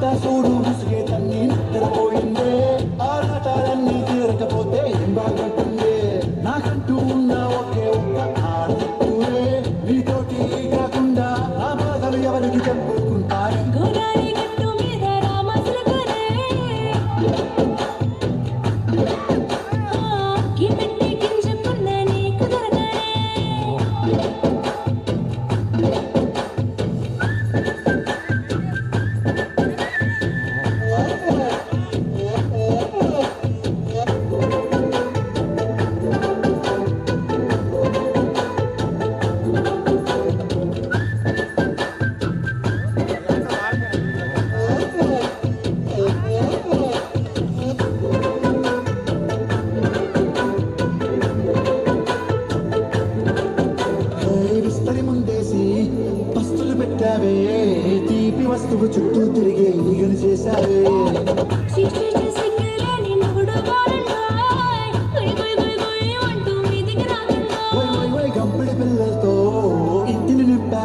అంతా చూడు విసిగే తన్ని నిద్రపోయిందే ఆరాటాలన్నీ తీరకపోతే ఏం బాగుంటుంది నాకంటూ ఉన్న ఒకే ఒక్క ఆడతూరే నీతోటి కాకుండా ఆ బాధలు ఎవరికి చెప్పుకుంటారు? Yeah. పెట్టావే. తీపి వస్తువు చుట్టూ తిరిగే ఈగను చేశావే.